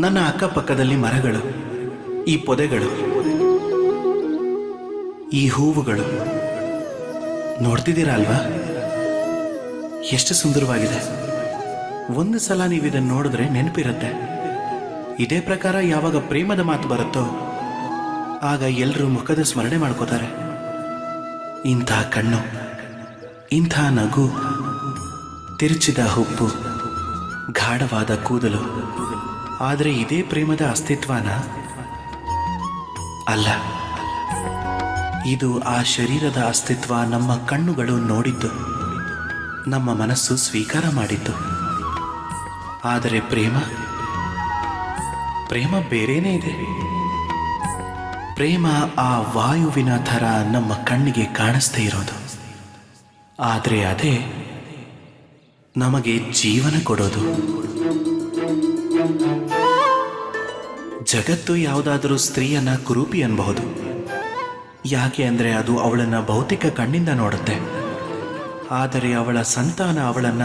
ನನ್ನ ಅಕ್ಕಪಕ್ಕದಲ್ಲಿ ಮರಗಳು, ಈ ಪೊದೆಗಳು, ಈ ಹೂವುಗಳು. ನೋಡ್ತಿದ್ದೀರಾ ಅಲ್ವಾ? ಎಷ್ಟು ಸುಂದರವಾಗಿದೆ. ಒಂದು ಸಲ ನೀವು ಇದನ್ನು ನೋಡಿದ್ರೆ ನೆನಪಿರುತ್ತೆ. ಇದೇ ಪ್ರಕಾರ ಯಾವಾಗ ಪ್ರೇಮದ ಮಾತು ಬರುತ್ತೋ, ಆಗ ಎಲ್ಲರೂ ಮುಖದ ಸ್ಮರಣೆ ಮಾಡ್ಕೋತಾರೆ. ಇಂಥ ಕಣ್ಣು, ಇಂಥ ನಗು, ತಿರುಚಿದ ಹುಪ್ಪು ಗಾಢವಾದ ಕೂದಲು. ಆದರೆ ಇದೇ ಪ್ರೇಮದ ಅಸ್ತಿತ್ವನ? ಅಲ್ಲ. ಇದು ಆ ಶರೀರದ ಅಸ್ತಿತ್ವ ನಮ್ಮ ಕಣ್ಣುಗಳು ನೋಡಿದ್ದು. ನಮ್ಮ ಮನಸ್ಸು ಸ್ವೀಕಾರ ಮಾಡಿದ್ದು. ಆದರೆ ಪ್ರೇಮ? ಪ್ರೇಮ ಬೇರೇನೇ ಇದೆ. ಪ್ರೇಮ ಆ ವಾಯುವಿನ ಥರ ನಮ್ಮ ಕಣ್ಣಿಗೆ ಕಾಣಿಸ್ದೇ ಇರೋದು. ಆದರೆ ಅದೇ ನಮಗೆ ಜೀವನ ಕೊಡೋದು. ಜಗತ್ತು ಯಾವುದಾದರೂ ಸ್ತ್ರೀಯನ್ನ ಕುರೂಪಿ ಅನ್ಬಹುದು. ಯಾಕೆ ಅಂದರೆ ಅದು ಅವಳನ್ನ ಭೌತಿಕ ಕಣ್ಣಿಂದ ನೋಡುತ್ತೆ. ಆದರೆ ಅವಳ ಸಂತಾನ ಅವಳನ್ನ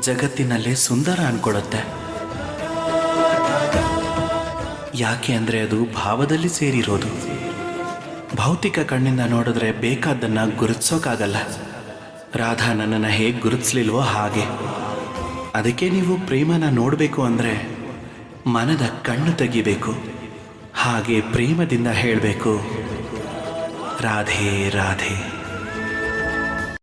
ಜಗತ್ತಿನಲ್ಲೇ ಸುಂದರ ಅನ್ಕೊಳ್ಳುತ್ತೆ. ಯಾಕೆ ಅಂದರೆ ಅದು ಭಾವದಲ್ಲಿ ಸೇರಿರೋದು. ಭೌತಿಕ ಕಣ್ಣಿಂದ ನೋಡಿದ್ರೆ ಬೇಕಾದ್ದನ್ನ ಗುರುತಿಸೋಕ್ಕಾಗಲ್ಲ ರಾಧಾ ನನ್ನನ್ನು ಹೇಗೆ ಗುರುತಿಸ್ಲಿಲ್ವೋ ಹಾಗೆ. ಅದಕ್ಕೆ ನೀವು ಪ್ರೇಮನ ನೋಡಬೇಕು ಅಂದರೆ ಮನದ ಕಣ್ಣು ತೆಗಿಬೇಕು. ಹಾಗೆ ಪ್ರೇಮದಿಂದ ಹೇಳಬೇಕು ರಾಧೆ ರಾಧೆ.